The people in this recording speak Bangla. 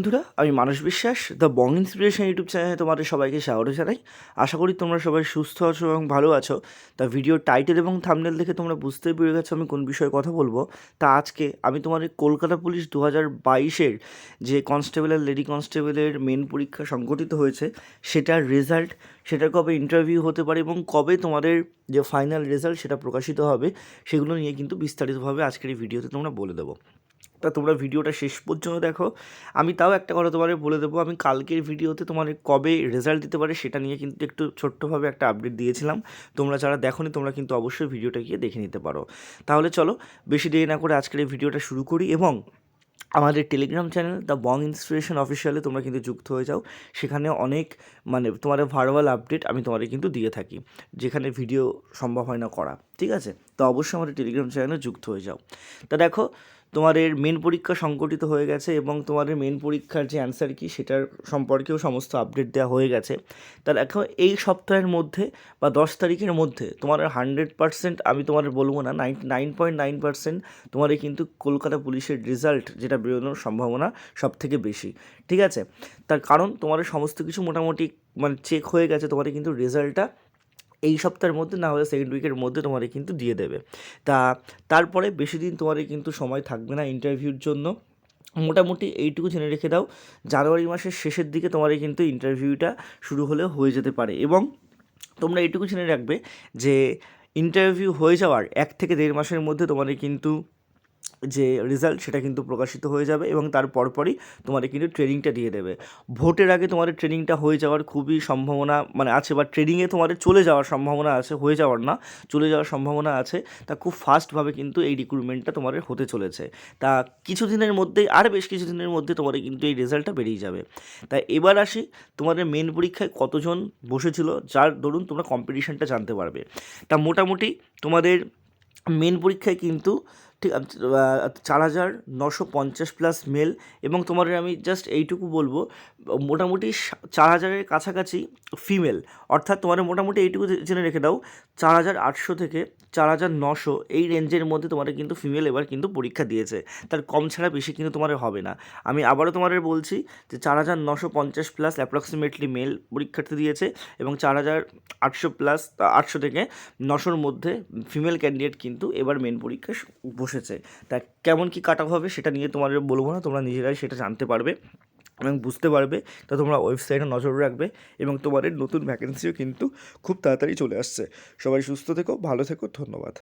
বন্ধুরা, আমি মানস বিশ্বাস দ্য বং ইন্সপিরেশন ইউটিউব চ্যানেলে তোমাদের সবাইকে স্বাগত জানাই। আশা করি তোমরা সবাই সুস্থ আছো এবং ভালো আছো। তা ভিডিও টাইটেল এবং থামনেল দেখে তোমরা বুঝতেই পেরে গেছো আমি কোন বিষয়ে কথা বলব। তা আজকে আমি তোমাদের কলকাতা পুলিশ দু হাজার বাইশের যে কনস্টেবল আর লেডি কনস্টেবলের মেন পরীক্ষা সংগঠিত হয়েছে, সেটার রেজাল্ট সেটার কবে ইন্টারভিউ হতে পারে এবং কবে তোমাদের যে ফাইনাল রেজাল্ট সেটা প্রকাশিত হবে, সেগুলো নিয়ে কিন্তু বিস্তারিতভাবে আজকের এই ভিডিওতে তোমরা বলে দেবো। তা তোমরা ভিডিওটা শেষ পর্যন্ত দেখো। আমি তাও একটা কথা তোমাদের বলে দেবো, আমি কালকের ভিডিওতে তোমাদের কবে রেজাল্ট দিতে পারে সেটা নিয়ে কিন্তু একটু ছোট্টভাবে একটা আপডেট দিয়েছিলাম। তোমরা যারা দেখোনি, তোমরা কিন্তু অবশ্যই ভিডিওটা গিয়ে দেখে নিতে পারো। তাহলে চলো, বেশি দেরি না করে আজকের এই ভিডিওটা শুরু করি এবং আমাদের Telegram channel the Bong inspiration অফিসিয়ালে তোমরা কিন্তু যুক্ত হয়ে যাও। সেখানে অনেক মানে তোমাদের ভার্বাল আপডেট আমি তোমাদের কিন্তু দিয়ে থাকি, যেখানে ভিডিও সম্ভব হয় না করা, ঠিক আছে? তো অবশ্যই আমাদের টেলিগ্রাম চ্যানেলে যুক্ত হয়ে যাও। তা দেখো তোমাদের মেন পরীক্ষা সংগঠিত হয়ে গেছে এবং তোমাদের মেন পরীক্ষার যে অ্যান্সার কি সেটার সম্পর্কেও সমস্ত আপডেট দেওয়া হয়ে গেছে। তার এখন এই সপ্তাহের মধ্যে বা দশ তারিখের মধ্যে তোমাদের হান্ড্রেড পার্সেন্ট আমি তোমাদের বলব না ninety nine point nine percent তোমাদের কিন্তু কলকাতা পুলিশের রেজাল্ট যেটা বেরোনোর সম্ভাবনা সব থেকে বেশি। ঠিক আছে? তার কারণ তোমাদের সমস্ত কিছু মোটামুটি মানে চেক হয়ে গেছে তোমাদের কিন্তু রেজাল্টটা এই সপ্তাহের মধ্যে, না হলে সেকেন্ড উইকের মধ্যে তোমারে কিন্তু দিয়ে দেবে। তা তারপরে বেশি দিন তোমারে কিন্তু সময় থাকবে না ইন্টারভিউর জন্য। মোটামুটি এইটুকু জেনে রেখে দাও, জানুয়ারি মাসের শেষের দিকে তোমার কিন্তু ইন্টারভিউটা শুরু হলে হয়ে যেতে পারে। এবং তোমরা এইটুকু জেনে রাখবে যে ইন্টারভিউ হয়ে যাওয়ার এক থেকে দেড় মাসের মধ্যে তোমাদের কিন্তু যে রেজাল্ট সেটা কিন্তু প্রকাশিত হয়ে যাবে এবং তার পরপরই তোমাদের কিন্তু ট্রেনিংটা দিয়ে দেবে। ভোটের আগে তোমাদের ট্রেনিংটা হয়ে যাওয়ার খুবই সম্ভাবনা মানে আছে বা ট্রেনিংয়ে তোমাদের চলে যাওয়ার সম্ভাবনা আছে, হয়ে যাওয়ার না, চলে যাওয়ার সম্ভাবনা আছে। তা খুব ফাস্টভাবে কিন্তু এই রিক্রুটমেন্টটা তোমাদের হতে চলেছে। তা কিছুদিনের মধ্যেই আর বেশ কিছুদিনের মধ্যে তোমাদের কিন্তু এই রেজাল্টটা বেরিয়ে যাবে। তা এবার আসি তোমাদের মেন পরীক্ষায় কতজন বসেছিল, যার ধরুন তোমরা কম্পিটিশনটা জানতে পারবে। তা মোটামুটি তোমাদের মেন পরীক্ষায় কিন্তু ঠিক চার হাজার নশো পঞ্চাশ প্লাস মেল এবং তোমাদের আমি জাস্ট এইটুকু বলব, মোটামুটি চার হাজারের কাছাকাছি ফিমেল অর্থাৎ তোমাদের মোটামুটি এইটুকু জেনে রেখে দাও, চার হাজার আটশো থেকে চার হাজার নশো এই রেঞ্জের মধ্যে তোমাদের কিন্তু ফিমেল এবার কিন্তু পরীক্ষা দিয়েছে। তার কম ছাড়া বেশি কিন্তু তোমাদের হবে না। আমি আবারও তোমাদের বলছি যে চার হাজার নশো পঞ্চাশ প্লাস অ্যাপ্রক্সিমেটলি মেল পরীক্ষার্থী দিয়েছে এবং চার হাজার আটশো প্লাস আটশো থেকে নশোর মধ্যে ফিমেল ক্যান্ডিডেট কিন্তু এবার মেন পরীক্ষা বসেছে। তা কেমন কি কাটা হবে সেটা নিয়ে তোমাদের বলব না, তোমরা নিজেরাই সেটা জানতে পারবে। এবং বুঝতে পারবে তা তোমরা ওয়েবসাইটে নজর রাখবে এবং তোমাদের নতুন ভ্যাকেন্সিও কিন্তু খুব তাড়াতাড়ি চলে আসছে। সবাই সুস্থ থেকো, ভালো থেকো, ধন্যবাদ।